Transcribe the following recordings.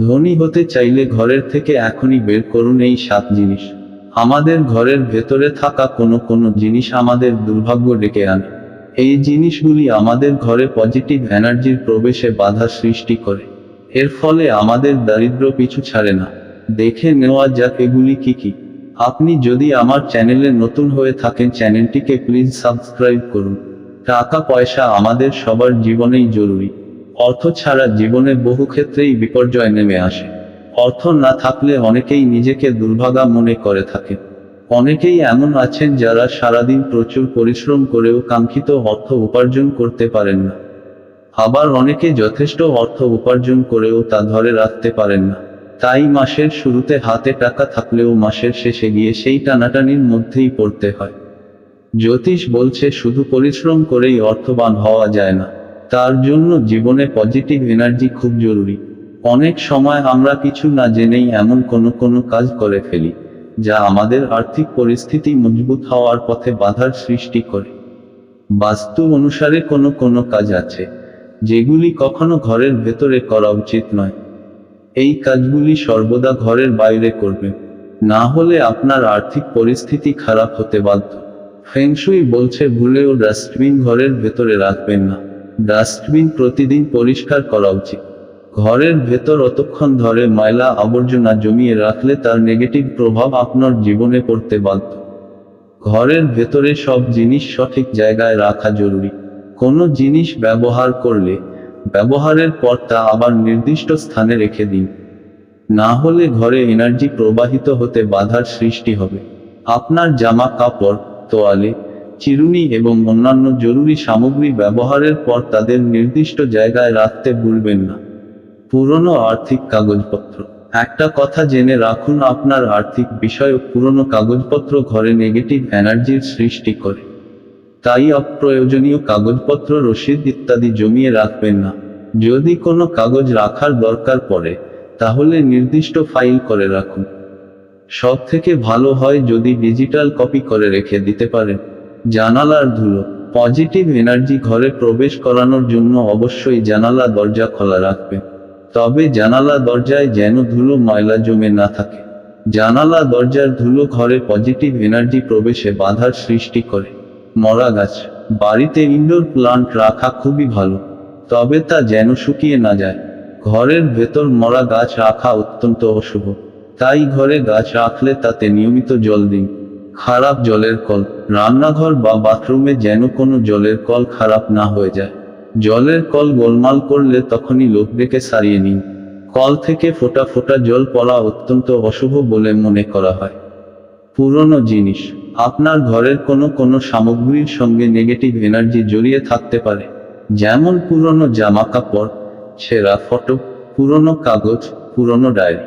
ধনী হতে চাইলে ঘরের থেকে এখনই বের করুন এই সাত জিনিস। আমাদের ঘরের ভেতরে থাকা কোনো কোনো জিনিস আমাদের দুর্ভাগ্য ডেকে আনে। এই জিনিসগুলি আমাদের ঘরে পজিটিভ এনার্জির প্রবেশে বাধা সৃষ্টি করে। এর ফলে আমাদের দারিদ্র পিছু ছাড়ে না। দেখে নেওয়া যাক এগুলি কি কি। আপনি যদি আমার চ্যানেলে নতুন হয়ে থাকেন চ্যানেলটিকে প্লিজ সাবস্ক্রাইব করুন। টাকা পয়সা আমাদের সবার জীবনেই জরুরি। অর্থ ছাড়া জীবনে বহু ক্ষেত্রেই বিপর্যয় নেমে আসে। অর্থ না থাকলে অনেকেই নিজেকে দুর্ভাগা মনে করে থাকে। অনেকেই এমন আছেন যারা সারাদিন প্রচুর পরিশ্রম করেও কাঙ্ক্ষিত অর্থ উপার্জন করতে পারেন না। আবার অনেকে যথেষ্ট অর্থ উপার্জন করেও তা ধরে রাখতে পারেন না। তাই মাসের শুরুতে হাতে টাকা থাকলেও মাসের শেষে গিয়ে সেই টানাটানির মধ্যেই পড়তে হয়। জ্যোতিষ বলছে, শুধু পরিশ্রম করেই অর্থবান হওয়া যায় না। তার জন্য জীবনে পজিটিভ এনার্জি খুব জরুরি। অনেক সময় আমরা কিছু না জেনেই এমন কোনো কোনো কাজ করে ফেলি, যা আমাদের আর্থিক পরিস্থিতি মজবুত হওয়ার পথে বাধার সৃষ্টি করে। বাস্তু অনুসারে কোনো কোনো কাজ আছে, যেগুলি কখনো ঘরের ভেতরে করা উচিত নয়। এই কাজগুলি সর্বদা ঘরের বাইরে করবে, না হলে আপনার আর্থিক পরিস্থিতি খারাপ হতে বাধ্য। ফেংশুই বলছে, ভুলেও ডাস্টবিন ঘরের ভেতরে রাখবেন না। ডাস্টবিন প্রতিদিন পরিষ্কার করা উচিত। ঘরের ভেতর অতক্ষণ ধরে ময়লা আবর্জনা জমিয়ে রাখলে তার নেগেটিভ প্রভাব আপনার জীবনে পড়তে বাধ্য। ঘরের ভেতরে সব জিনিস সঠিক জায়গায় রাখা জরুরি। কোনো জিনিস ব্যবহার করলে ব্যবহারের পর তা আবার নির্দিষ্ট স্থানে রেখে দিন। না হলে ঘরে এনার্জি প্রবাহিত হতে বাধার সৃষ্টি হবে। আপনার জামা কাপড়, তোয়ালে চিরুনি এবং অন্যান্য জরুরি সামগ্রী ব্যবহারের পর তাদের নির্দিষ্ট জায়গায় রাখতে ভুলবেন না। পুরনো আর্থিক কাগজপত্র। একটা কথা জেনে রাখুন, আপনার আর্থিক বিষয়ক পুরনো কাগজপত্র ঘরে নেগেটিভ এনার্জির সৃষ্টি করে। তাই অপ্রয়োজনীয় কাগজপত্র, রসিদ ইত্যাদি জমিয়ে রাখবেন না। যদি কোনো কাগজ রাখার দরকার পড়ে, তাহলে নির্দিষ্ট ফাইল করে রাখুন। সব থেকে ভালো হয় যদি ডিজিটাল কপি করে রেখে দিতে পারেন। জানালার ধুলো। পজিটিভ এনার্জি ঘরে প্রবেশ করানোর জন্য অবশ্যই জানালা দরজা খোলা রাখবে। তবে জানালা দরজায় যেন ধুলো ময়লা জমে না থাকে। জানালা দরজার ধুলো ঘরে পজিটিভ এনার্জি প্রবেশে বাধার সৃষ্টি করে। মরা গাছ। বাড়িতে ইনডোর প্লান্ট রাখা খুবই ভালো। তবে তা যেন শুকিয়ে না যায়। ঘরের ভেতর মরা গাছ রাখা অত্যন্ত অশুভ। তাই ঘরে গাছ রাখলে তাতে নিয়মিত জল দিন। খারাপ জলের কল। রান্নাঘর বা বাথরুমে যেন কোনো জলের কল খারাপ না হয়ে যায়। জলের কল গোলমাল করলে তখনই লোক ডেকে সারিয়ে নিন। কল থেকে ফোটা ফোটা জল পড়া অত্যন্ত অশুভ বলে মনে করা হয়। পুরনো জিনিস। আপনার ঘরের কোনো কোনো সামগ্রীর সঙ্গে নেগেটিভ এনার্জি জড়িয়ে থাকতে পারে। যেমন পুরনো জামা কাপড় ছেঁড়া ফটো, পুরনো কাগজ, পুরনো ডায়েরি।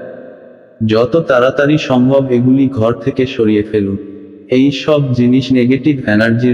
যত তাড়াতাড়ি সম্ভব এগুলি ঘর থেকে সরিয়ে ফেলুন। এই সব জিনিস নেগেটিভ এনার্জির